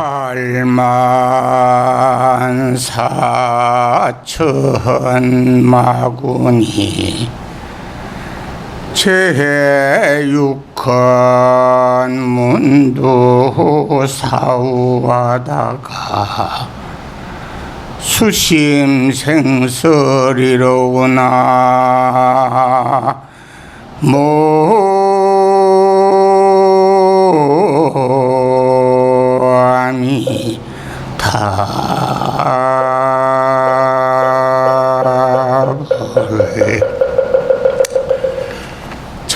팔만 사천 마군이 제육헌 문도 사우하다가 수심생설이로구나 모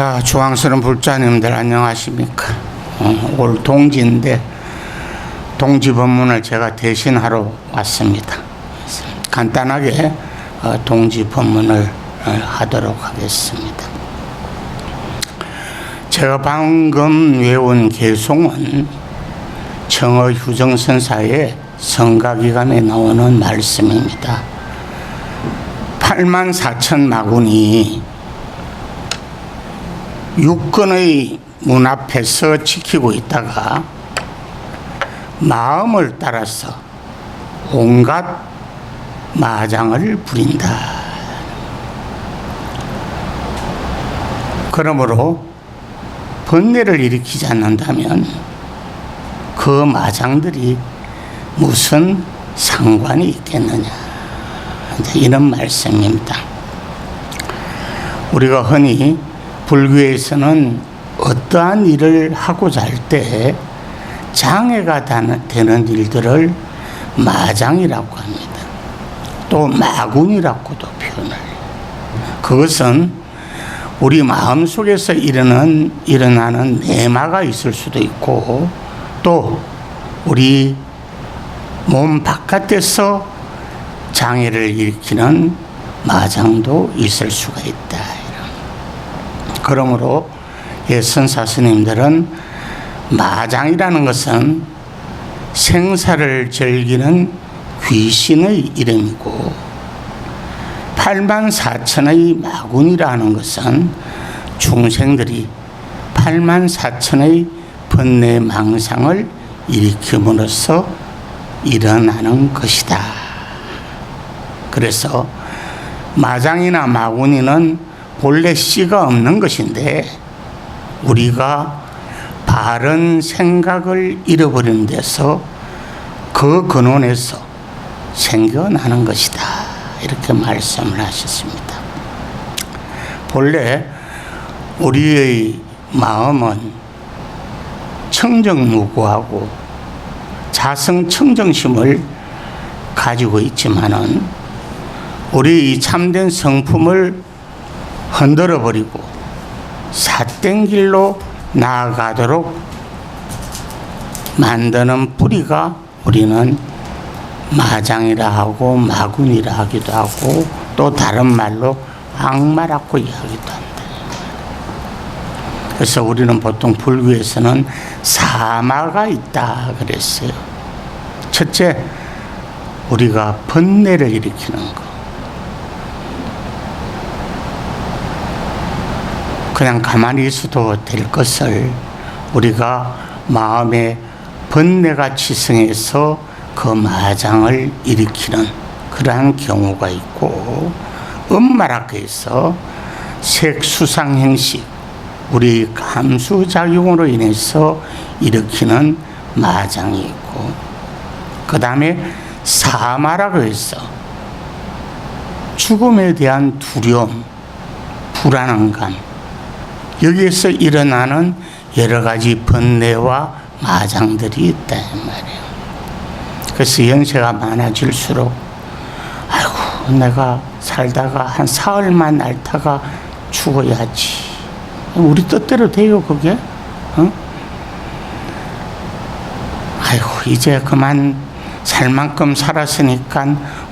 자 주황스러운 불자님들 안녕하십니까? 어, 올 동지인데 동지 법문을 제가 대신하러 왔습니다. 간단하게 어, 동지 법문을 어, 하도록 하겠습니다. 제가 방금 외운 개송은 청어 휴정선사의 성가기감에 나오는 말씀입니다. 8만 4천 마군이 육건의 문 앞에서 지키고 있다가 마음을 따라서 온갖 마장을 부린다. 그러므로 번뇌를 일으키지 않는다면 그 마장들이 무슨 상관이 있겠느냐. 이런 말씀입니다. 우리가 흔히 불교에서는 어떠한 일을 하고자 할 때 장애가 되는 일들을 마장이라고 합니다. 또 마군이라고도 표현을. 그것은 우리 마음 속에서 일어나는, 일어나는 내마가 있을 수도 있고 또 우리 몸 바깥에서 장애를 일으키는 마장도 있을 수가 있다. 그러므로 예선사 스님들은 마장이라는 것은 생사를 즐기는 귀신의 이름이고 8만 4천의 마군이라는 것은 중생들이 8만 4천의 번뇌 망상을 일으킴으로써 일어나는 것이다. 그래서 마장이나 마군이는 본래 씨가 없는 것인데 우리가 바른 생각을 잃어버린 데서 그 근원에서 생겨나는 것이다. 이렇게 말씀을 하셨습니다. 본래 우리의 마음은 청정무구하고 자성 청정심을 가지고 있지만은 우리 이 참된 성품을 흔들어 버리고 삿된 길로 나아가도록 만드는 뿌리가 우리는 마장이라 하고 마군이라 하기도 하고 또 다른 말로 악마라고 이야기도 한다. 그래서 우리는 보통 불교에서는 사마가 있다 그랬어요. 첫째, 우리가 번뇌를 일으키는 거. 그냥 가만히 있어도 될 것을 우리가 마음에 번뇌가 치성해서 그 마장을 일으키는 그러한 경우가 있고 음마라에서 색수상 행식 우리 감수작용으로 인해서 일으키는 마장이 있고 그 다음에 사마라고 해서 죽음에 대한 두려움, 불안감 여기에서 일어나는 여러 가지 번뇌와 마장들이 있다 말이에요. 그래서 연세가 많아질수록 아이고 내가 살다가 한 사흘만 날다가 죽어야지. 우리 뜻대로 돼요 그게? 어? 아이고 이제 그만 살 만큼 살았으니까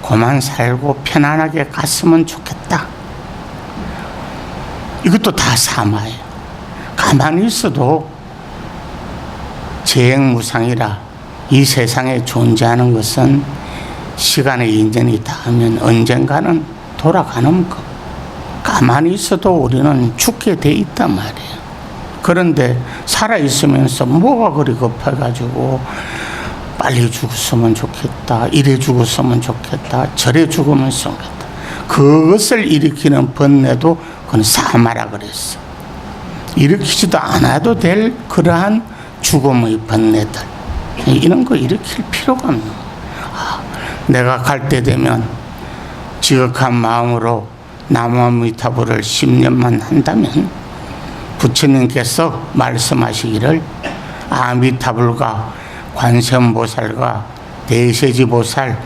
그만 살고 편안하게 갔으면 좋겠다. 이것도 다 사마예요. 가만히 있어도 재행무상이라 이 세상에 존재하는 것은 시간의 인연이 닿으면 언젠가는 돌아가는 것. 가만히 있어도 우리는 죽게 돼 있단 말이에요. 그런데 살아 있으면서 뭐가 그리 급해가지고 빨리 죽었으면 좋겠다. 이래 죽었으면 좋겠다. 저래 죽으면 좋겠다. 그것을 일으키는 번뇌도 그건 사마라 그랬어. 일으키지도 않아도 될 그러한 죽음의 번뇌들. 이런 거 일으킬 필요가 없는. 아, 내가 갈 때 되면 지극한 마음으로 나무아미타불을 10년만 한다면 부처님께서 말씀하시기를 아미타불과 관세음보살과 대세지보살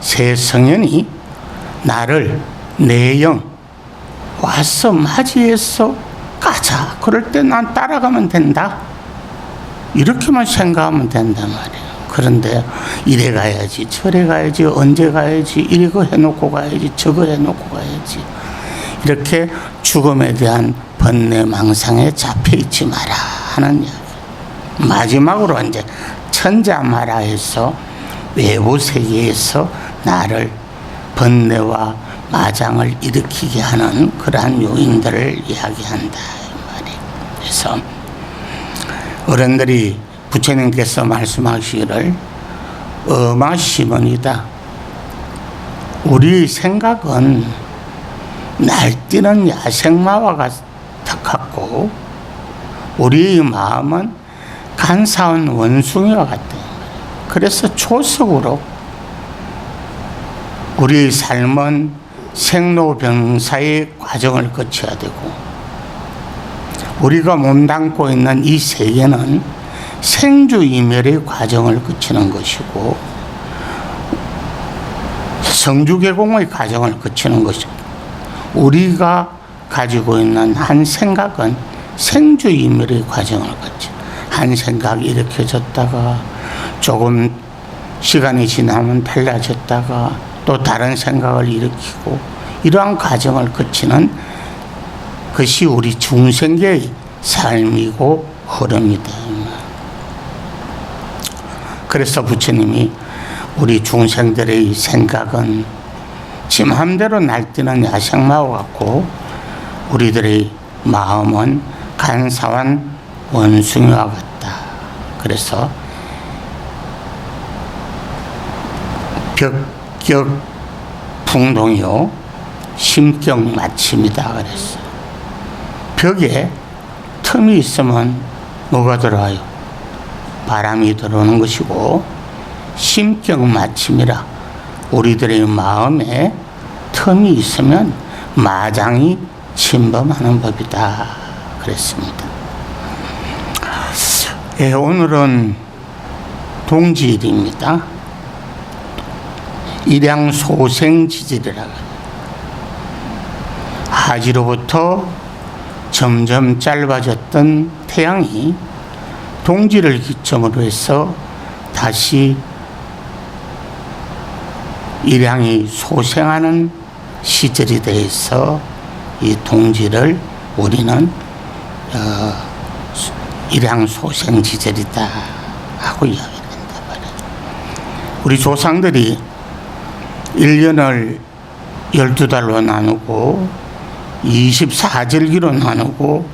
세 성현이 나를 내영 와서 맞이해서 가자. 그럴 때 난 따라가면 된다. 이렇게만 생각하면 된단 말이에요. 그런데 이래 가야지, 저래 가야지, 언제 가야지, 이거 해놓고 가야지, 저거 해놓고 가야지. 이렇게 죽음에 대한 번뇌 망상에 잡혀 있지 마라 하는 이야기. 마지막으로 이제 천자마라에서 외부 세계에서 나를 번뇌와 마장을 일으키게 하는 그러한 요인들을 이야기한다. 그래서 어른들이 부처님께서 말씀하시기를 어마시문이다. 우리 생각은 날뛰는 야생마와 같았고 우리 마음은 간사한 원숭이와 같다. 그래서 초석으로 우리 삶은 생로병사의 과정을 거쳐야 되고 우리가 몸담고 있는 이 세계는 생주이멸의 과정을 거치는 것이고 성주개공의 과정을 거치는 것이고 우리가 가지고 있는 한 생각은 생주이멸의 과정을 거쳐 한 생각이 일으켜졌다가 조금 시간이 지나면 달라졌다가 또 다른 생각을 일으키고 이러한 과정을 거치는 것이 우리 중생계의 삶이고 흐름이다. 그래서 부처님이 우리 중생들의 생각은 짐 함대로 날뛰는 야생마와 같고 우리들의 마음은 간사한 원숭이와 같다. 그래서 벽 격 풍동이요 심격 마침이다 그랬어. 벽에 틈이 있으면 뭐가 들어와요? 바람이 들어오는 것이고 심격 마침이라 우리들의 마음에 틈이 있으면 마장이 침범하는 법이다 그랬습니다. 예, 오늘은 동지일입니다. 일양 소생 지질이라고 하지로부터 점점 짧아졌던 태양이 동지를 기점으로 해서 다시 일양이 소생하는 시절이 돼서 이 동지를 우리는 어, 일양 소생 지절이다 하고 이야기한단 말이에요. 우리 조상들이 1년을 12달로 나누고 24절기로 나누고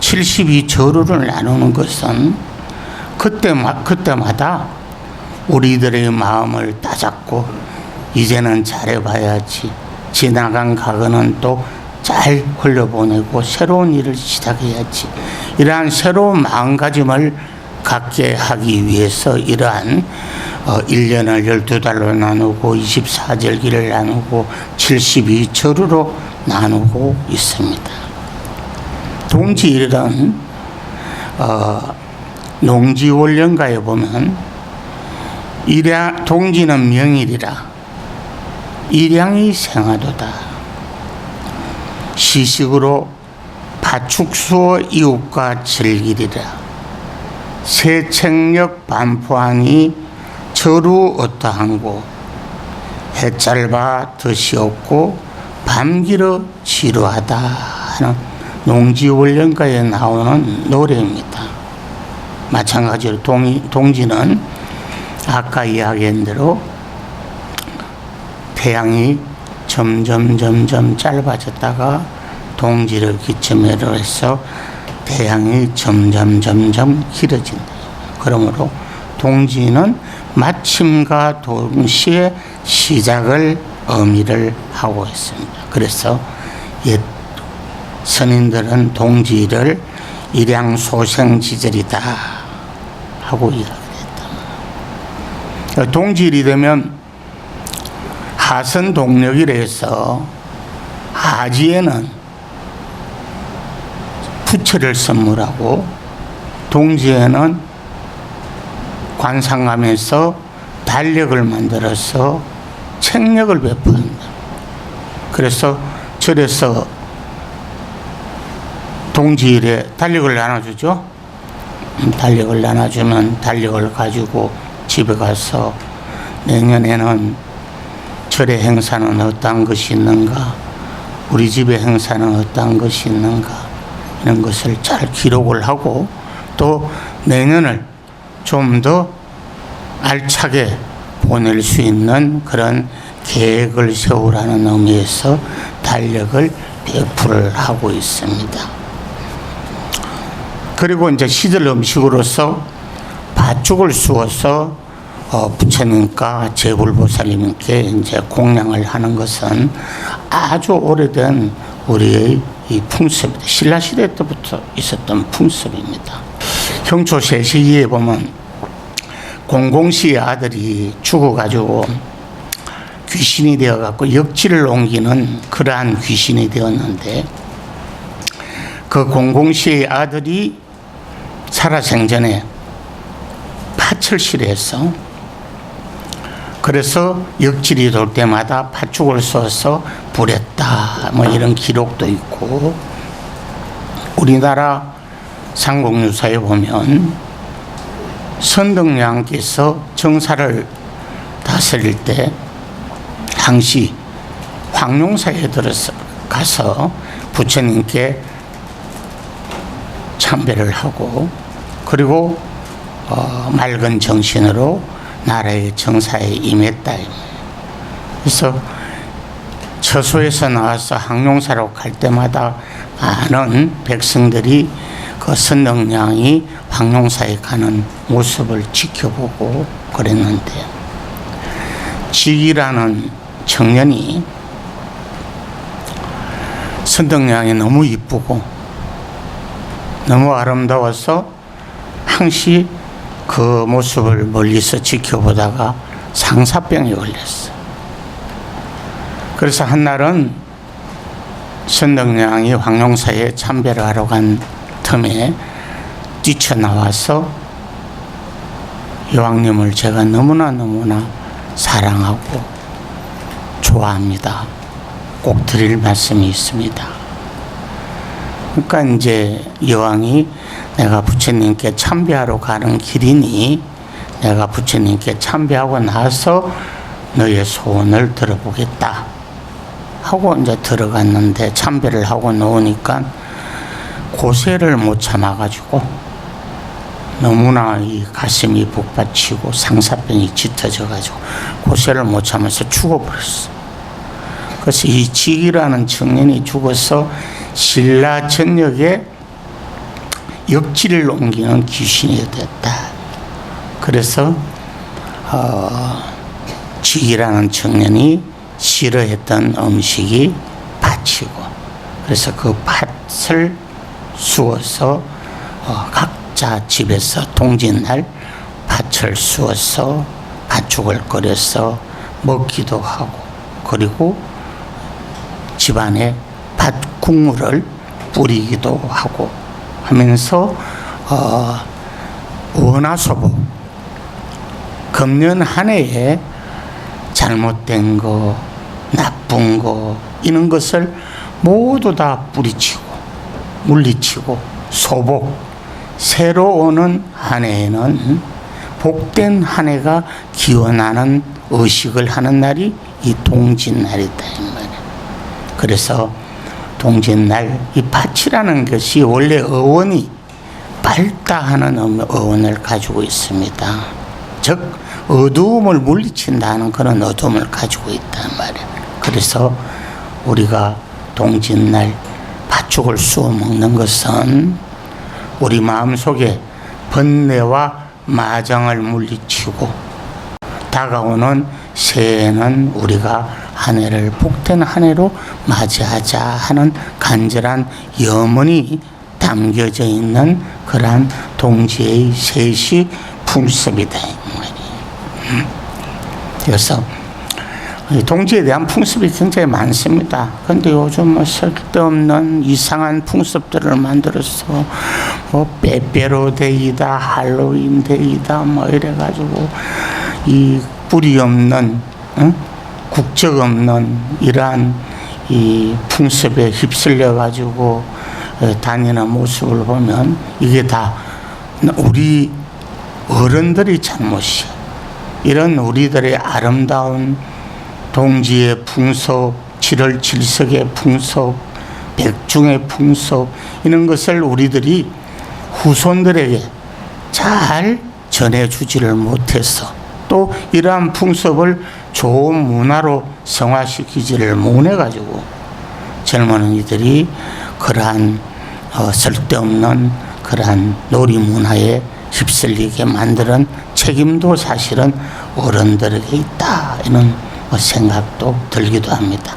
72절호를 나누는 것은 그때마, 그때마다 우리들의 마음을 따잡고 이제는 잘해봐야지 지나간 과거는 또 잘 흘려보내고 새로운 일을 시작해야지. 이러한 새로운 마음가짐을 갖게 하기 위해서 이러한 어, 1년을 12달로 나누고 24절기를 나누고 72절으로 나누고 있습니다. 동지일은 어, 농지원령가에 보면 일양, 동지는 명일이라 일양이 생하도다. 시식으로 파축수어 이웃과 즐기리라. 세책력 반포하니 저루 어떠한고 해 짧아 덫이 없고 밤길어 지루하다 하는 농지원령가에 나오는 노래입니다. 마찬가지로 동, 동지는 아까 이야기한 대로 태양이 점점 점점 짧아졌다가 동지를 기점으로 해서 태양이 점점 점점 길어진다. 그러므로 동지는 마침과 동시에 시작을 의미를 하고 있습니다. 그래서 옛 선인들은 동지를 일양소생지절이다 하고 이야기했다. 동지일이 되면 하선 동력이라서 하지에는 부채를 선물하고 동지에는 관상하면서 달력을 만들어서 책력을 베푼다. 그래서 절에서 동지일에 달력을 나눠주죠. 음, 달력을 나눠주면 달력을 가지고 집에 가서 내년에는 절의 행사는 어떤 것이 있는가, 우리 집의 행사는 어떤 것이 있는가, 이런 것을 잘 기록을 하고 또 내년을 좀 더 알차게 보낼 수 있는 그런 계획을 세우라는 의미에서 달력을 배포를 하고 있습니다. 그리고 이제 시절 음식으로서 팥죽을 쑤어서 어, 부처님과 제불보살님께 이제 공양을 하는 것은 아주 오래된 우리의 이 풍습입니다. 신라시대 때부터 있었던 풍습입니다. 형초 세시기에 보면 공공시의 아들이 죽어가지고 귀신이 되어갖고 역지를 옮기는 그러한 귀신이 되었는데 그 공공시의 아들이 살아생전에 실해서 그래서 역질이 돌 때마다 팥죽을 써서 부렸다. 뭐 이런 기록도 있고. 우리나라 상공유사에 보면 선덕량께서 정사를 다스릴 때 당시 황룡사에 들어서 가서 부처님께 참배를 하고 그리고 어, 맑은 정신으로 나라의 정사에 임했다. 그래서 처소에서 나와서 항룡사로 갈 때마다 많은 백성들이 그 선덕량이 황룡사에 가는 모습을 지켜보고 그랬는데 직이라는 청년이 선덕량이 너무 이쁘고 너무 아름다워서 항시 그 모습을 멀리서 지켜보다가 상사병에 걸렸어. 그래서 한날은 선덕량이 황룡사에 참배를 하러 간 틈에 뛰쳐나와서 여왕님을 제가 너무나 너무나 사랑하고 좋아합니다. 꼭 드릴 말씀이 있습니다. 그러니까 이제 여왕이 내가 부처님께 참배하러 가는 길이니 내가 부처님께 참배하고 나서 너의 소원을 들어보겠다 하고 이제 들어갔는데 참배를 하고 놓으니까 고세를 못 참아가지고 너무나 이 가슴이 북받치고 상사병이 짙어져가지고 고세를 못 참아서 죽어버렸어. 그래서 이 직이라는 청년이 죽어서 신라 전역에 역지를 옮기는 귀신이 됐다. 그래서 어, 직이라는 청년이 싫어했던 음식이 팥이고 그래서 그 팥을 쑤어서 어, 각자 집에서 동짓날 팥을 쑤어서 팥죽을 끓여서 먹기도 하고 그리고 집안에 팥 국물을 뿌리기도 하고 하면서 어, 원화소보 금년 한 해에 잘못된 거 나쁜 거 이런 것을 모두 다 뿌리치고 물리치고 소복 새로 오는 한 해에는 복된 한 해가 기원하는 의식을 하는 날이 이 동짓날이다 이 말이야. 그래서 동짓날 이 밭이라는 것이 원래 어원이 밝다 하는 어원을 가지고 있습니다. 즉 어두움을 물리친다는 그런 어두움을 가지고 있단 말이야. 그래서 우리가 동짓날 팥죽을 쑤어 먹는 것은 우리 마음 속에 번뇌와 마장을 물리치고 다가오는 새해에는 우리가 한 해를 복된 한 해로 맞이하자 하는 간절한 염원이 담겨져 있는 그러한 동지의 셋이 풍습이다. 음. 그래서 이 동지에 대한 풍습이 굉장히 많습니다. 근데 요즘 뭐 쓸데없는 이상한 풍습들을 만들어서 뭐 빼빼로 데이다, 할로윈 데이다, 뭐 이래가지고 이 뿌리 없는, 응? 국적 없는 이러한 이 풍습에 휩쓸려 가지고 어, 다니는 모습을 보면 이게 다 우리 어른들이 잘못이야. 이런 우리들의 아름다운 동지의 풍속, 7월 칠석의 풍속, 백중의 풍속 이런 것을 우리들이 후손들에게 잘 전해주지를 못해서 또 이러한 풍습을 좋은 문화로 성화시키지를 못해가지고 젊은이들이 그러한 어, 쓸데없는 그러한 놀이 문화에 휩쓸리게 만드는 책임도 사실은 어른들에게 있다 이런 뭐 생각도 들기도 합니다.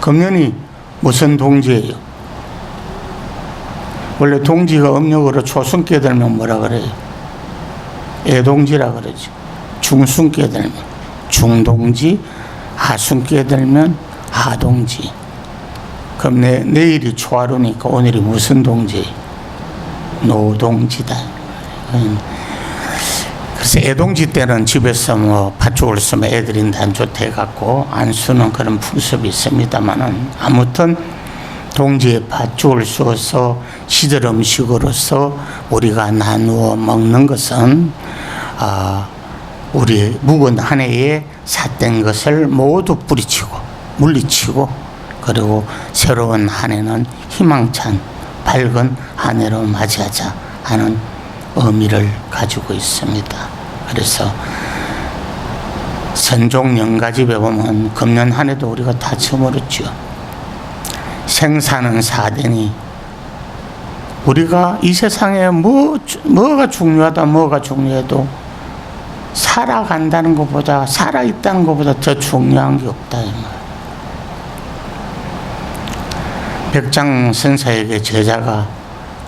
금년이 무슨 동지예요? 원래 동지가 음력으로 초순께 들면 뭐라 그래요? 애동지라 그러죠. 중순께 들면 중동지, 하순께 들면 하동지. 그럼 내, 내일이 초하루니까 오늘이 무슨 동지? 노동지다. 음. 그래서 애동지 때는 집에서 뭐 팥죽을 쓰면 애들이 단조태 갖고 안 쓰는 그런 풍습이 있습니다만은 아무튼 동지에 팥죽을 쏘서 시들 음식으로서 우리가 나누어 먹는 것은 아 우리 묵은 한 해에 삿된 것을 모두 뿌리치고 물리치고 그리고 새로운 한 해는 희망찬 밝은 한 해로 맞이하자 하는 의미를 가지고 있습니다. 그래서 선종 영가집에 보면 금년 한 해도 우리가 다 처물었죠. 생사는 사대니 우리가 이 세상에 뭐, 뭐가 중요하다, 뭐가 중요해도 살아간다는 것보다, 살아있다는 것보다 더 중요한 게 없다, 이 말. 백장 선사에게 제자가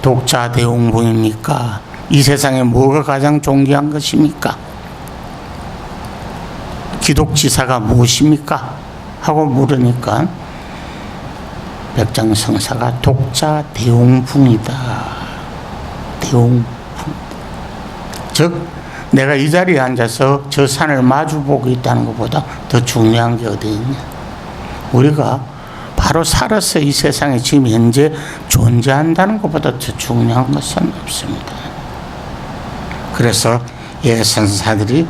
독자 대웅부입니까? 이 세상에 뭐가 가장 존귀한 것입니까? 기독지사가 무엇입니까? 하고 물으니까 백장성사가 독자 대웅풍이다. 대웅풍. 즉, 내가 이 자리에 앉아서 저 산을 마주보고 있다는 것보다 더 중요한 게 어디 있냐. 우리가 바로 살아서 이 세상에 지금 현재 존재한다는 것보다 더 중요한 것은 없습니다. 그래서 예선사들이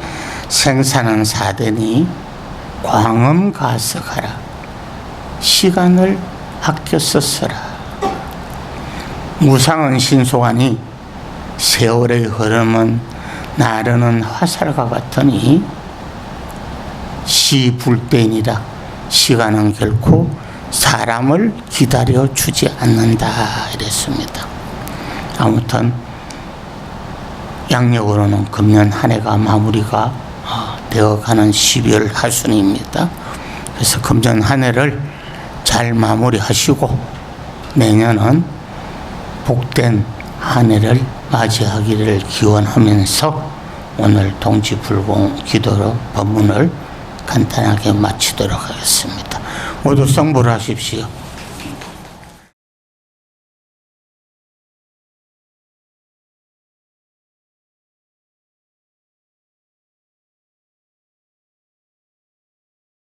생사는 사되니 광음 가서 가라. 시간을 아껴 썼어라. 무상은 신속하니 세월의 흐름은 나르는 화살과 같으니 시 불때니라 시간은 결코 사람을 기다려 주지 않는다 이랬습니다. 아무튼 양력으로는 금년 한 해가 마무리가 어, 되어가는 12월 하순입니다. 그래서 금년 한 해를 잘 마무리하시고 내년은 복된 한 해를 맞이하기를 기원하면서 오늘 동지불공 기도로 법문을 간단하게 마치도록 하겠습니다. 모두 성불하십시오.